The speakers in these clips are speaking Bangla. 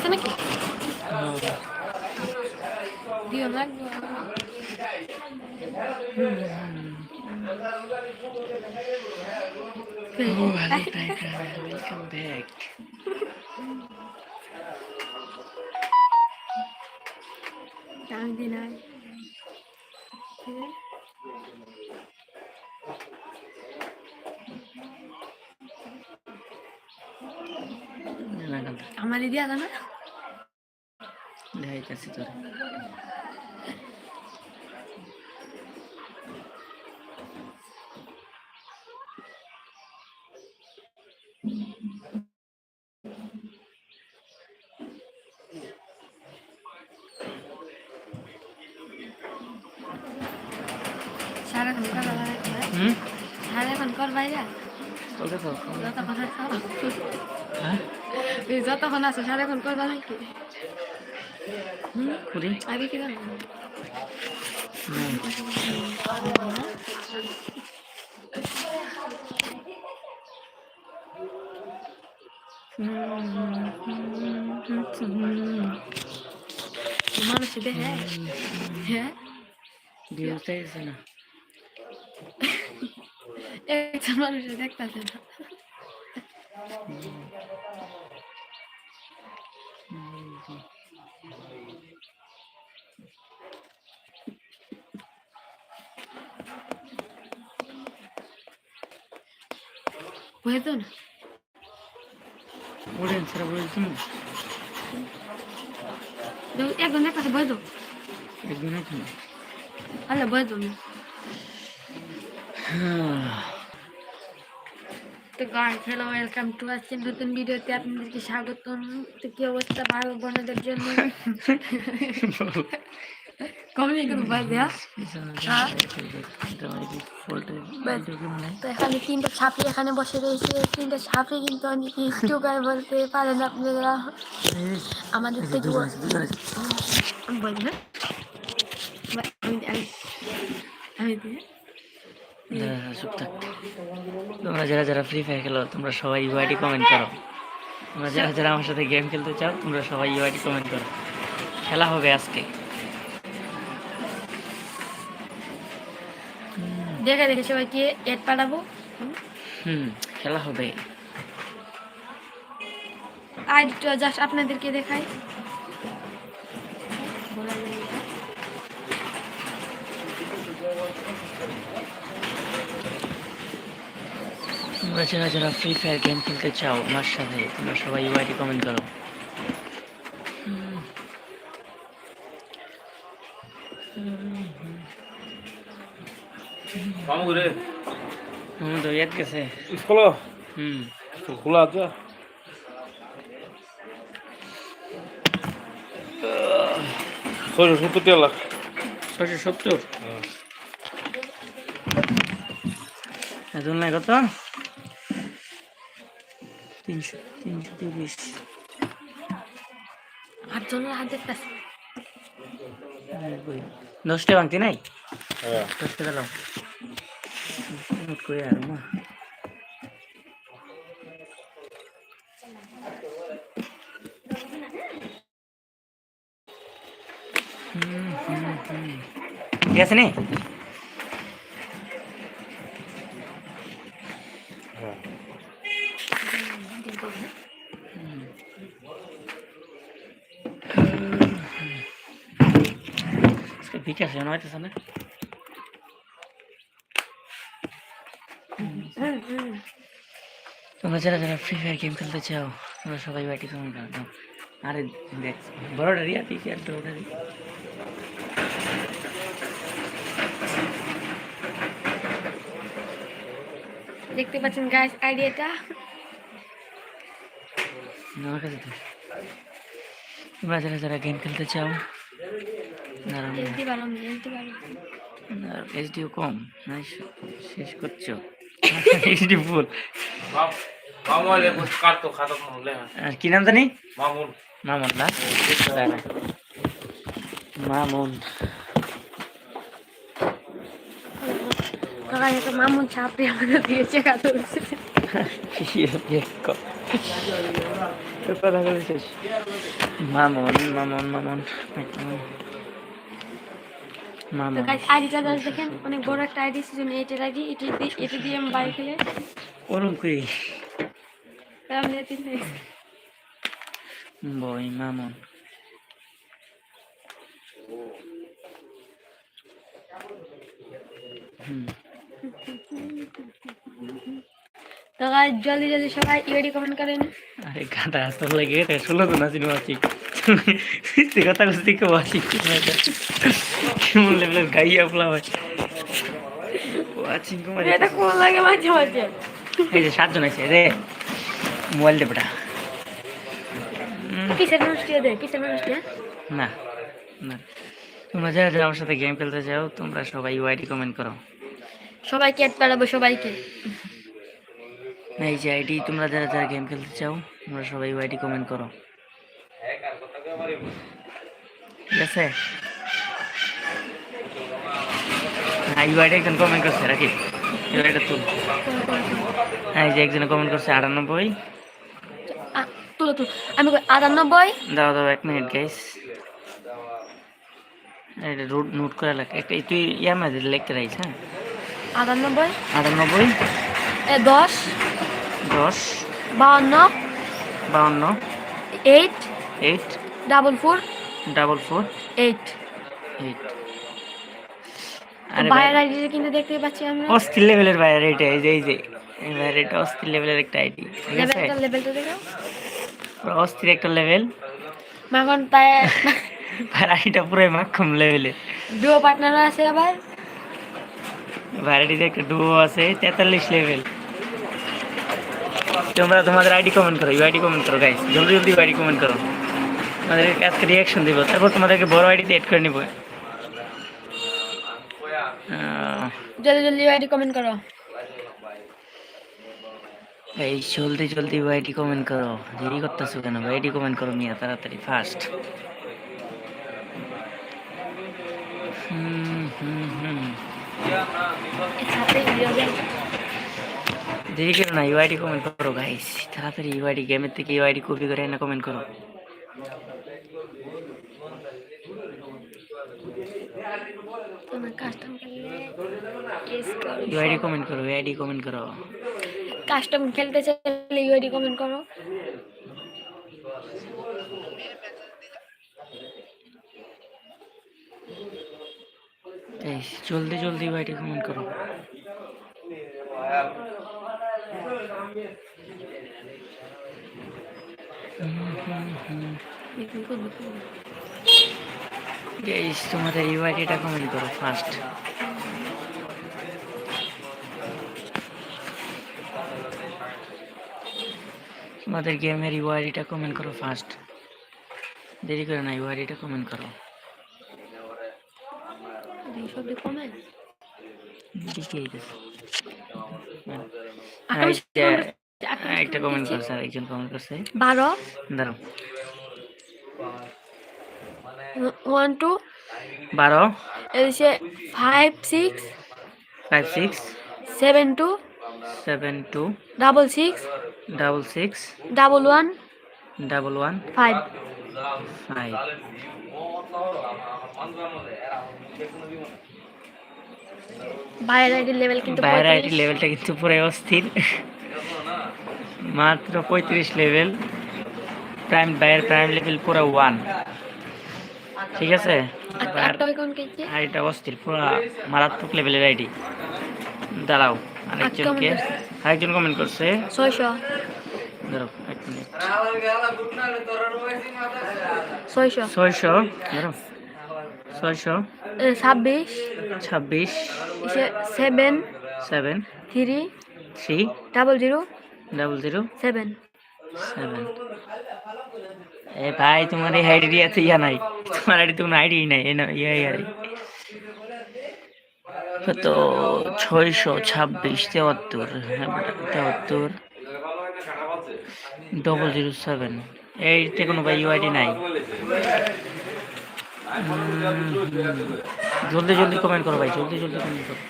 আছে নাকি দিও লাগবে Oh, Ali Tiger, welcome back. আমি দিন আয় লাগান আমার দিদি আদা না দেখাইতেছি তোর। সারাক্ষণ সারাক্ষণ যতক্ষণ আছে হ্যাঁ? এই যতক্ষণ আছে সারাক্ষণ করবা নাকি হুম করি আগে কি জানো হুম। মানুষ দেখে হ্যাঁ ভিউ চাইছে না একজন মানুষ দেখতেছে না বুঝতো না ওরেন সেটা বলছি না। দেখো, একজন দেখতেছে বৈধ একদিন এখন আল্লাহ বৈধ না। তো গাইস হ্যালো ওয়েলকাম টু আজকে নতুন ভিডিওতে আপনাদেরকে স্বাগতম। তো কি অবস্থা ও বোনদের জন্য? কমে কিন্তু বাজে হ্যাঁ তো এখানে তিনটা ছাপড়ি এখানে বসে রয়েছে। তিনটা ছাপড়ি কিন্তু অনেক ইউটিউবার বলতে পারেন আপনারা। আমাদের থেকে বলি না আমি তোমরা যারা যারা ফ্রি ফায়ার খেলো তোমরা সবাই ইউআইডি কমেন্ট করো। তোমরা যারা যারা আমার সাথে গেম খেলতে চাও তোমরা সবাই ইউআইডি কমেন্ট করো। খেলা হবে আজকে। দেখে দেখে সবাইকে এড পাঠাবো। হুম খেলা হবে। আইডিটা জাস্ট আপনাদেরকে দেখাই। তোমরা যারা যারা ফ্রি ফায়ার গেম খেলতে চাও আমার সাথে তোমরা সবাই ইউআইডি কমেন্ট করো। মামু রে হুম তো ইয়াদ গেছে। স্কুল হুম। স্কুল খোলা আছে। ছয়শো সত্তর টাকা লাখ ছয়শো সত্তর এখন নাই কত? তিনশো তিনশো তিরিশ দশটা ভাঙতি নাই? হ্যাঁ দশ নোট করে আর মা। ঠিক আছে নি বিকাশ যেন হইতেছে না তোমরা যারা যারা ফ্রি ফায়ার গেম খেলতে চাও তোমরা সবাই বাটি কমেন্ট দাও। আরে দেখ বড়টা রিয়া তুই কি আর রি দেখতে পাচ্ছেন গাইস আইডিয়াটা আমার কাছে তো। তোমরা যারা যারা গেম খেলতে চাও এইচডিও কম শেষ করছ। এইচডি ফুল কি নাম জানি? মামুন। মামুন না? মামুন। কাকা একটা মামুন ছাপড়ি আমাদের দিয়েছে কাজ কথা বলেছিস মামন মামন মামন তো আইডিটা জাস্ট দেখেন। অনেক বড় একটা আইডি সিজন এইটের আইডি এটি দিয়ে- এটি দিয়ে আমি বাড়ি খেলে ওরম করি বই মামন তো গাইস জলদি জলদি সবাই ইউআইডি কমেন্ট করেন আরে গাদা আসতে লাগে রে ষোলো তো না সিনেমা আছি তুই কথা আছি কেমন লেভেলের ভাই ওয়াচিং কুমার এটা কোন লাগে মাঝে মাঝে এই যে সাতজন আছে রে মোবাইল দে বেটা কিসের মানুষটি দে কিসের মানুষটি না না। তোমরা যারা যারা আমার সাথে গেম খেলতে চাও তোমরা সবাই ইউআইডি কমেন্ট করো। সবাইকে অ্যাড পাঠাবো সবাইকে। না এই যে আইডি তোমরা যারা যারা গেম খেলতে চাও তোমরা সবাই ইউআইডি কমেন্ট করো। ঠিক আছে? হ্যাঁ ইউআইডি একজন কমেন্ট করছে রাখি? তুল। হ্যাঁ এই যে একজনে কমেন্ট করছে আটানব্বই। তুলো তুলো। আমি কই আটানব্বই? দাও দাও এক মিনিট গাইস এটা রুট নোট করে রাখ একটা তুই ইয়ার মাঝে লিখতে রাখিস হ্যাঁ। আটানব্বই? আটানব্বই। এ দশ? দশ। বাউন্ন? বাউন্ন। Eight? Eight. Double four? Double four. Eight. Eight. আরে ভাই। আইডি কিন্তু দেখতে পাচ্ছি আমরা। অস্থির লেভেলের বাইরে এটা এই যে এই যে বাইরে এটা অস্থির লেভেলের একটা আইডি ঠিক আছে? লেভেলটা দেখো অস্থির একটা লেভেল তাই বাইরে আইডিটা পুরো মাক্ষম লেভেলে ডুও পার্টনার আছে আবার? বাইরেটিতে একটা ডুও আছে তেতাল্লিশ লেভেল তোমরা তোমাদের আইডি কমেন্ট করো ইউআইডি কমেন্ট করো গাইস জলদি জলদি আইডি কমেন্ট করো। তোমাদের আজকে রিয়াকশন দিব তারপর তোমাদেরকে বড় আইডিতে এড করে নিব। জলদি জলদি আইডি কমেন্ট করো। এই জলদি জলদি আইডি কমেন্ট করো। দেরি করতেছো কেন? আইডি কমেন্ট করো মিয়া তাড়াতাড়ি ফাস্ট দেন দেরি করো না ইউআইডি কমেন্ট করো গাইস তাড়াতাড়ি ইউআইডি গেমের থেকে ইউআইডি কপি করে না কমেন্ট করো। ইউআইডি কমেন্ট করো ইউআইডি কমেন্ট করো। কাস্টম খেলতে চাইলে ইউআইডি কমেন্ট করো। জলদি জলদি ইউআইডি কমেন্ট করো। তোমাদের ইউআইডিটা কমেন্ট করো ফার্স্ট তোমাদের গেমের ইউআইডিটা কমেন্ট করো ফার্স্ট দেরি করে না ইউআইডিটা কমেন্ট করো। কমেন্ট দিকে আইতেছে। আকাশ এই যে, আকাশ একটা কমেন্ট করছে আর একজন কমেন্ট করছে। বারো। দাঁড়াও। ওয়ান টু বারো। এদিকে five six five six seven two seven two double six double six. Double one. Double one. Five. Five. বাইরের আইডির লেভেল কিন্তু বাইরের আইডি লেভেলটা কিন্তু পুরো অস্থির। মাত্র পঁয়ত্রিশ লেভেল প্রাইম বাইরের প্রাইম লেভেল পুরো ওয়ান ঠিক আছে? কেজি আইডিটা অস্থির পুরো মারাত্মক লেভেলের আইডি। দাঁড়াও। আরেকজনকে আরেকজন কমেন্ট করছে। ছয়শো। ধরো এক মিনিট ছয়শো। ছয়শো ধরো। ছয়শো। ছাব্বিশ। ছাব্বিশ। Seven seven three three double zero double zero seven seven এ ভাই তোমার এই আইডি আছে ইয়া নাই। তোমার আইডি তোমার আইডি নাই। এ না ইয়া আইডি তো ছয়শো ছাব্বিশ, তেহাত্তর হ্যাঁ, তেহাত্তর। ডবল জিরো সেভেন এইতে কোনো ভাই ইউআইডি নাই। জলদি জলদি কমেন্ট করো ভাই, জলদি জলদি কমেন্ট করো।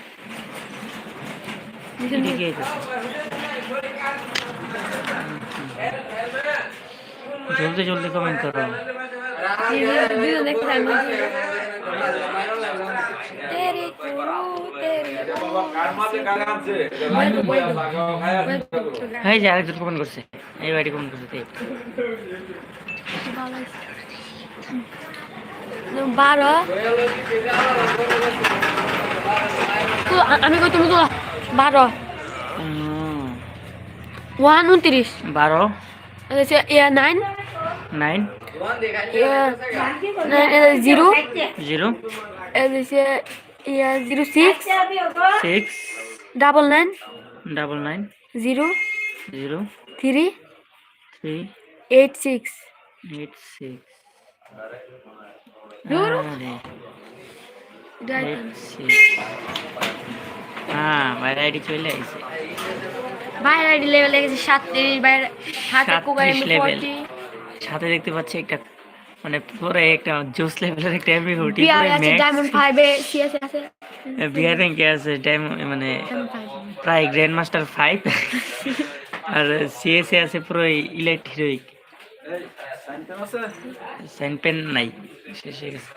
জলদি জলদি কমেন্ট করো। দুজন দেখতে চাই না। তেরে কুরু, তেরে কুরু। এই যে আরেকজন কমেন্ট করছে। এই বাড়ি কমেন্ট করছে। বারো। আমি কই তুমি তো বারো। ওয়ান উনত্রিশ। বারো। Nine. Nine. Zero. Zero. Zero six six double nine double nine zero zero three three eight six eight six হ্যাঁ বাইরে আইডি চলে আইছে বাইরে আইডি লেভেল গেছে সাতত্রিশ বাইরে হাতে কুকার সাথে দেখতে পাচ্ছি একটা মানে পুরো একটা জোস লেভেলের একটা এমবি আছে ডায়মন্ড ফাইভে সিএস আছে। বিআর র্যাঙ্কে আছে ডায়মন্ড মানে প্রায় গ্র্যান্ড মাস্টার ফাইভ আর সিএসএ আছে পুরো ইলেক্ট হিরোইক স্যান্ডপেন নাই শেষ হয়ে গেছে।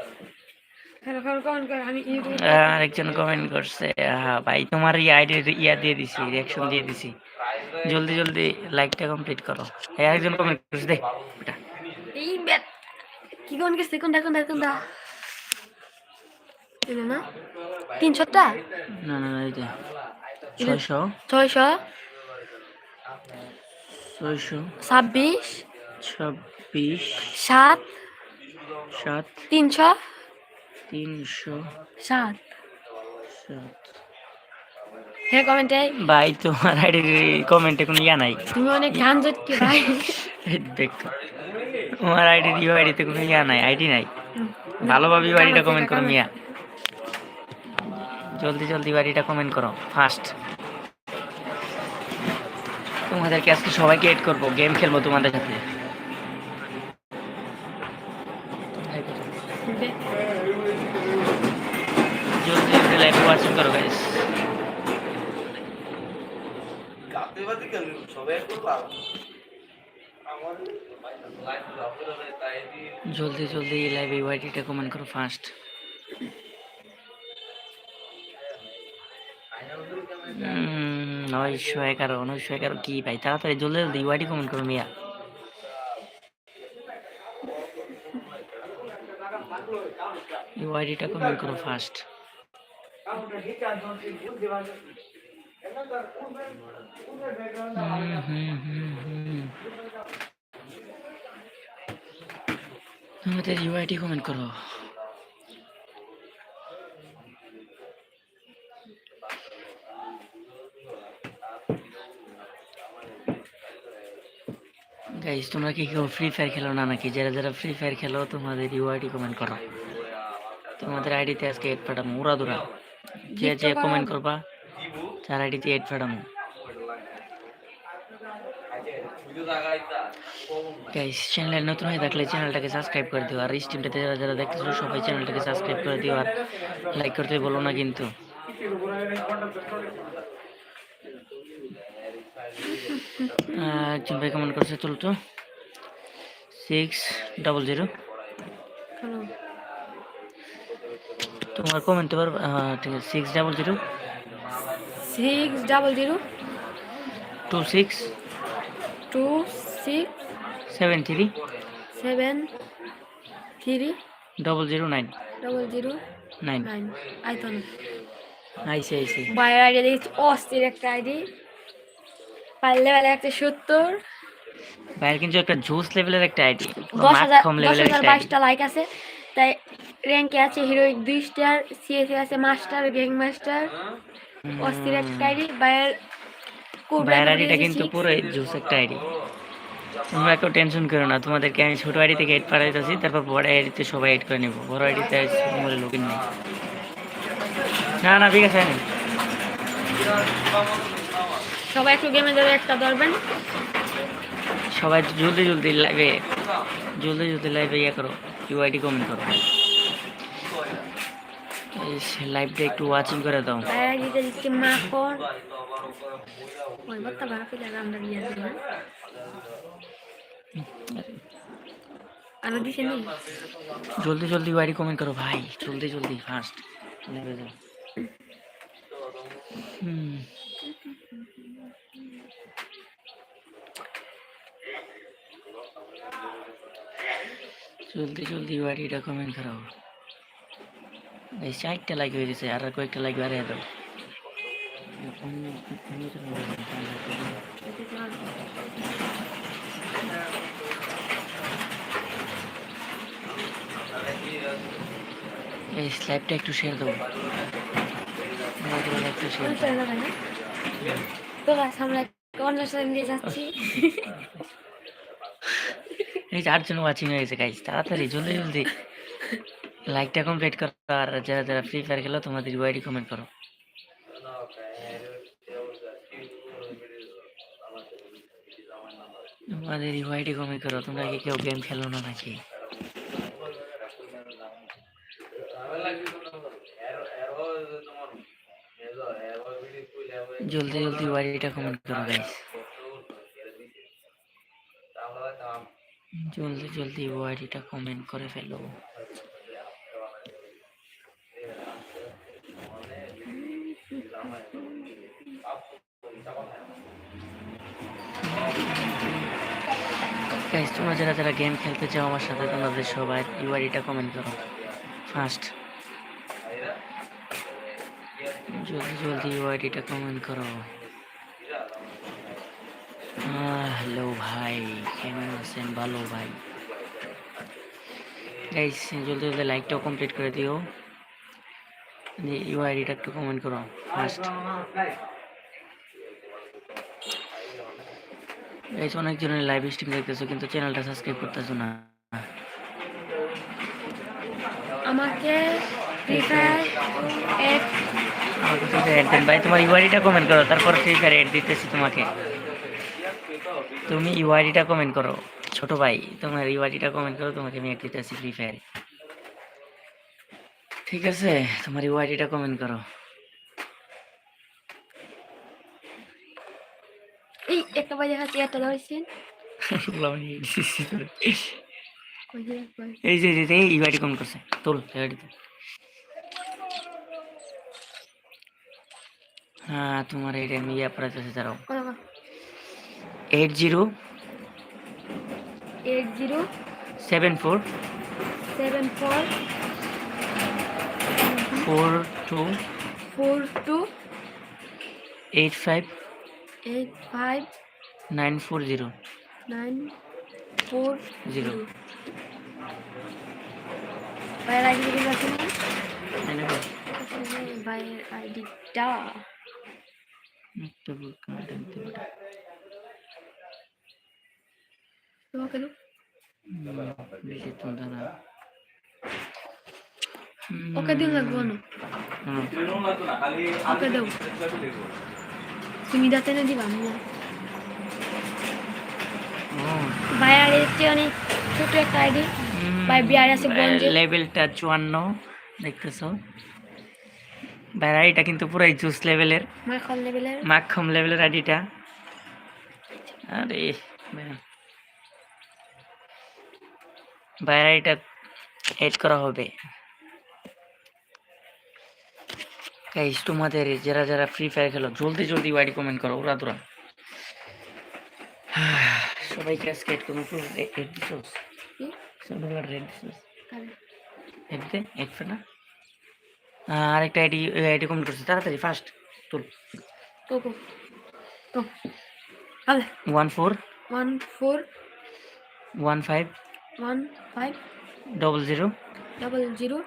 আরেকজন কমেন্ট করছে হ্যাঁ ভাই তোমার এই আইডি ইয়া দিয়ে দিছি রিয়াকশন দিয়ে দিছি। জলদি জলদি লাইকটা কমপ্লিট করো। আরেকজন কমেন্ট করছে দেখ এই কি কোন গেছে কোনটা কোনটা কোনটা এটা না তিনশোটা? না না না যে ছয়শো। ছয়শো? ছয়শো। ছাব্বিশ? ছাব্বিশ। সাত? সাত। তিনশো? তিনশো। সাত। সাত। হ্যাঁ কমেন্টে। ভাই তোমার আইডি কমেন্টে কোনো ইয়া নাই। তুমি অনেক গান জটকে ভাই দেখো। তোমার আইডির ইউ আইডিতে কোনো ইয়া নাই, আইডি নাই। ভালোভাবে ইউ কমেন্ট করো, মিয়া। জলদি জলদি বাড়িটা কমেন্ট করো ফার্স্ট তোমাদেরকে আজকে সবাইকে এড করব গেম খেলব তোমাদের সাথে। জলদি জলদি লাইভ ওয়াচিং করো গাইস জলদি জলদি লাইভে ওয়াইটিটা কমেন্ট করো ফার্স্ট নয়শো এগারো নয়শো এগারো কি ভাই? তাড়াতাড়ি জলদি জলদি ওয়াইটি কমেন্ট করো মিয়া। ওয়াইটিটা কমেন্ট করো ফার্স্ট হুম হুম হুম হুম। আমাদের ইউআইটি কমেন্ট করো গাইস তোমরা কি কেউ ফ্রি ফায়ার খেলো না নাকি যারা যারা ফ্রি ফায়ার খেলো তোমাদের ইউআইটি কমেন্ট করো তোমাদের আইডিতে আজকে এড পাঠাবো উড়া দুরা যে যে কমেন্ট করবা তার আইডিতে এড পাঠাবো গাইস চ্যানেলে নতুন হয়ে থাকলে চ্যানেলটাকে সাবস্ক্রাইব করে দিও আর স্ট্রিমটাতে যারা যারা দেখতেছো সবাই চ্যানেলটাকে সাবস্ক্রাইব করে দিও আর লাইক করতে বলো না কিন্তু। একজন ভাই কমেন্ট করছে তুল তো। সিক্স ডাবল জিরো তোমার কমেন্ট পারব ঠিক আছে six double zero six double zero two six two six seven three seven three double zero nine double zero nine nine. আইতো না। আইসি আইসি বাইরের আইডি দেখছি অস্থির একটা আইডি পারলে বেলা একটা সত্তর। বাইরে কিন্তু একটা জোস লেভেলের একটা আইডি দশ হাজার মাখম দশ হাজার বাইশটা লাইক আছে। তাই র্যাঙ্কে আছে হিরোইক দুই স্টার সিএসএ আছে মাস্টার গ্যাং মাস্টার অস্থির একটা আইডি বাইরের বাইরের আইডিটা কিন্তু পুরো জোস একটা আইডি তোমরা কেউ টেনশন করো না। তোমাদেরকে আমি ছোট আইডি থেকে এড পাঠাইতেছি তারপর বড় আইডিতে সবাই এড করে নেব। বড় আইডিতে মূল্য লোকিন নেই। না না ঠিক আছে সবাই একটু গেমে যাবে একটা ধরবেন। সবাই জলদি জলদি লাইভে জলদি জলদি লাইভে ইয়ে করো ইউআইডি কমেন্ট করো। এই লাইভটা একটু ওয়াচিং করে দাও। ওই বার্তা ভাড়া পেলে আমরা দিয়ে দেবো জলদি জলদি ইউআইডি কমেন্ট করো ভাই। জলদি জলদি হুম। জলদি জলদি ইউআইডিটা কমেন্ট করো এই চারটা লাইক হয়ে গেছে আর কয়েকটা লাইক বাড়িয়ে দাও। এই স্ল্যাবটা একটু শেয়ার দেবো একটু শেয়ার কোন চলে যাবে না তো আমরা অন্য সাথে যাচ্ছি এই চারজন ওয়াচিং হয়ে গাইজ তাড়াতাড়ি জলদি জলদি। লাইকটা কমপ্লিট করো আর যারা যারা ফ্রি ফায়ার খেলো তোমাদের ইউআইডি কমেন্ট করো। তোমাদের ইউআইডি কমেন্ট করো। তোমরা কি কেউ গেম খেলো না নাকি? জলদি জলদি ইউআইডিটা কমেন্ট করো গাইস জলদি জলদি ইউআইডিটা কমেন্ট করে ফেলো গাইজ যারা যারা গেম খেলতে চাও আমার সাথে তোমাদের সবাই ইউআইডিটা কমেন্ট করো। ফার্স্ট জলদি জলদি ইউআইডিটা কমেন্ট করো। হ্যালো ভাই, কেমন আছেন? ভালো ভাই। গাইস জলদি জলদি লাইকটাও কমপ্লিট করে দিও। ইউআইডিটা একটু কমেন্ট করো। ফার্স্ট গাইস অনেকজনের লাইভ স্ট্রিম দেখতেছো কিন্তু চ্যানেলটা সাবস্ক্রাইব করতেছো না। আমাকে ফ্রি ফায়ার এক আমাকে ফ্রি ফায়ার দেন। ভাই তোমার ইউআইডিটা কমেন্ট করো তারপর ফ্রি ফায়ার এড দিতেছি তোমাকে। তুমি ইউআইডিটা কমেন্ট করো। ছোট ভাই তোমার ইউআইডিটা কমেন্ট করো তোমাকে আমি এড দিতেছি ফ্রি ফায়ার ঠিক আছে তোমার ইউআইডিটা কমেন্ট করো। এই একটা বাজে খাচ্ছি একটা ধরেছেন? এই যে এই ইউআইডি কমেন্ট করছে। তোল ইউআইডিতে হ্যাঁ তোমার এইটা আমি ইয়ে পড়াতেছি দাঁড়াও। Eight zero eight zero seven four seven four four two four two eight five eight five nine four zero nine four zero ভাইয়ের আইডি দিন আছে ভাইয়ের আইডিটা একটা বুক আনতে পারে তোমাকে দাও বেশি তো দাঁড়া ওকে দিন লাগবো না ওকে দাও তুমি দাঁতে না দিবা না। ভাইয়ের আইডি অনেক ছোট একটা আইডি। ভাই বিহার আছে গঞ্জে লেভেলটা চুয়ান্ন দেখতেছো? ব্যারাইটা কিন্তু পুরাই জুস লেভেলের। মাখন লেভেলের। মাখম লেভেলের আইডিটা। আরে ব্যারাইটা এড করা হবে। গাইস তোমাদের যারা যারা ফ্রি ফায়ার খেলো জলদি জলদি ওয়াইডি কমেন্ট করো ওরা তোরা। সবাইকে আজকে এড করুন এড দিছোস? কি? সবাই রেড দিছোস। কারে? এড দে এড ফে না। আরেকটা আইডি আইডি কমেন্ট করছে তাড়াতাড়ি ফাস্ট তুল তো তো তো। আলে one four one four one five one five double zero double zero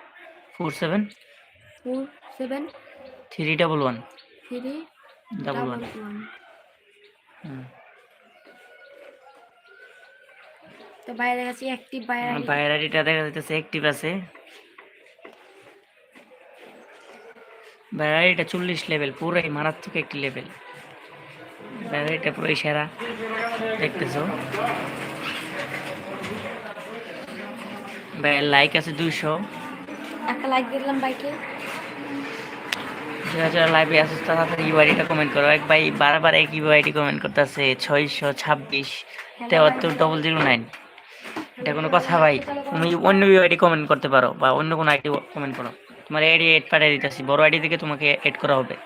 four seven four seven three double one three double one তো বাইরে গেছি অ্যাক্টিভ বাইরে বাইরের আইডিটা দেখা যাচ্ছে অ্যাক্টিভ আছে। বাইরের আইডিটা চল্লিশ লেভেল পুরাই মারাত্মক একটি লেভেল বাইরের আইডিটা পুরাই সেরা দেখতেছো। লাইক আছে দুইশো। একটা লাইক দিলাম বাইকে যারা যারা লাইভে আসে তাড়াতাড়ি ইউআইডিটা কমেন্ট করো। এক ভাই বারবার এক ইউআইডি কমেন্ট করতেছে ছয়শো ছাব্বিশ তেহাত্তর ডবল জিরো নাইন এটা কোনো কথা ভাই তুমি অন্য আইডি কমেন্ট করতে পারো বা অন্য কোনো আইডি কমেন্ট করো। তোমার আইডি এড পাঠিয়ে দিতেছি বড় আইডি থেকে তোমাকে এড করা হবে।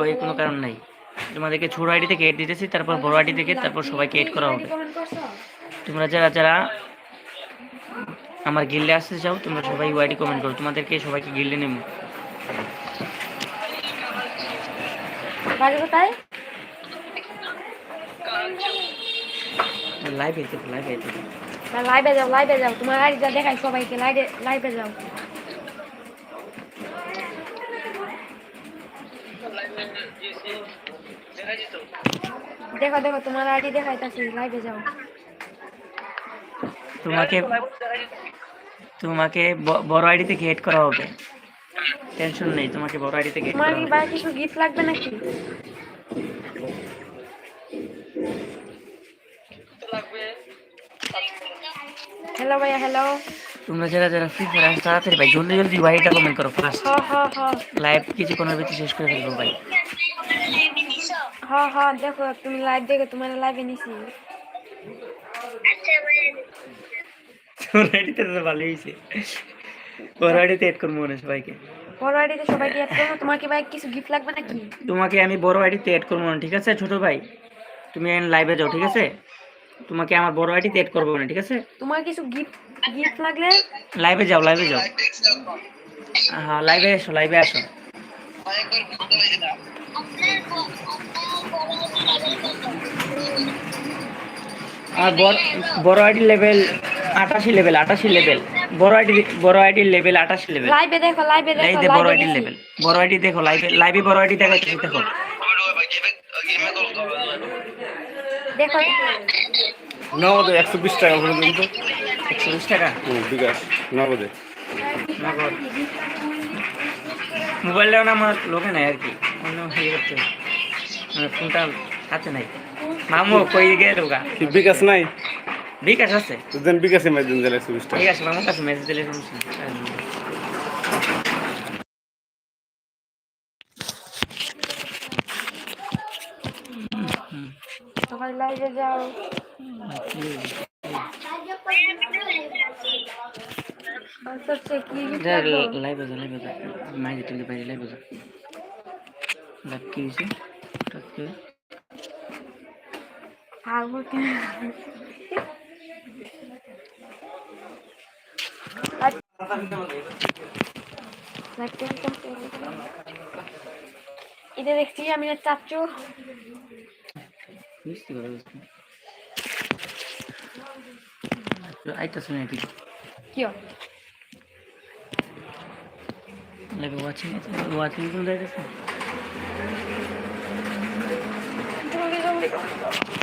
ওই কোনো কারণ নাই। তোমাদেরকে ছোট আইডি থেকে এড দিতেছি তারপর বড় আইডি থেকে তারপর সবাইকে এড করা হবে। তোমরা যারা যারা আমার গিল্ডে আসতে চাও তোমরা সবাই ওয়াইডি কমেন্ট করো। তোমাদেরকে সবাইকে গিল্ডে নেব। বাড়ি কোথায় লাইভে থেকে লাইভে থেকে না লাইভে যাও লাইভে যাও তোমার আইডিটা দেখাই সবাইকে লাইভে লাইভে যাও দেখো দেখো তোমার আইডি দেখাইতাছি লাইভে যাও তোমাকে তোমাকে ব- বড় আইডি থেকে এড করা হবে টেনশন নেই তোমাকে বড় আইডি থেকে add তোমার করা কি হবে। বাইরে কিছু গিফট লাগবে নাকি? হ্যালো ভাইয়া হ্যালো তোমরা যারা যারা ফ্রি ফায়ার আসতে তাড়াতাড়ি ভাই জলদি জলদি ওয়াইডিটা কমেন্ট করো ফার্স্ট হ হ হ। লাইভ কিছুক্ষণের ভিতরে শেষ করে ফেলব ভাই। হ হ দেখো তুমি লাইভ দেখে তোমার লাইভে নিছি। তোর আইডিতে তো ভালোই হয়েছে বড় আইডিতে এড করব মনে হয় সবাইকে। বড় আইডিতে সবাইকে অ্যাড করো তোমার কি ভাই কিছু গিফট লাগবে নাকি? তোমাকে আমি বড় আইডিতে এড করব না ঠিক আছে? ছোট ভাই তুমি লাইভে যাও ঠিক আছে? তোমাকে আমার বড় আইডিতে এড করব না ঠিক আছে? তোমার কিছু গিফট গিফট লাগলে? লাইভে যাও লাইভে যাও। হ্যাঁ লাইভে এসো লাইভে আসো। আর বড় বড় আইডি লেভেল আটাশি লেভেল আটাশি লেভেল। বড় আইডি বড় আইডি লেভেল আটাশি লেভেল। লাইভে দেখো লাইভে দেখো লাইভে বড় আইডি লেভেল বড় আইডি দেখো লাইভে লাইভে বড় আইডি দেখাচ্ছি দেখো। দেখো। নগদে একশো বিশ টাকা পর্যন্ত একশো বিশ টাকা? হুম, বিকাশ নগদে। নগদ। মোবাইলটাও না আমার লোকে নাই আর কি। অন্য ইয়ে করতে। মানে ফোনটা হাতে নাই। মামু কই গেল গা? কি বিকাশ নাই? বিকাশ আছে। দেন বিকাশে মাই দিন দিলে একশো বিশ টাকা ঠিক আছে মামুর কাছে মেসেজ দিলে সমস্যা নেই। সবাই লাইভে যাও আচ্ছা কি গিফট যা, লাগবে লাইভে যা লাইভে যা। মাইকে টেলে বাইরে লাইভে যা লাইভ কি হয়েছে হঠাৎ করে? হারবো কি এটা দেখছি, আমি চাচ্ছু পারছি আইতাছে নাকি কি? লাইভে ওয়াচিং ওয়াচিং কোন জলদি করো।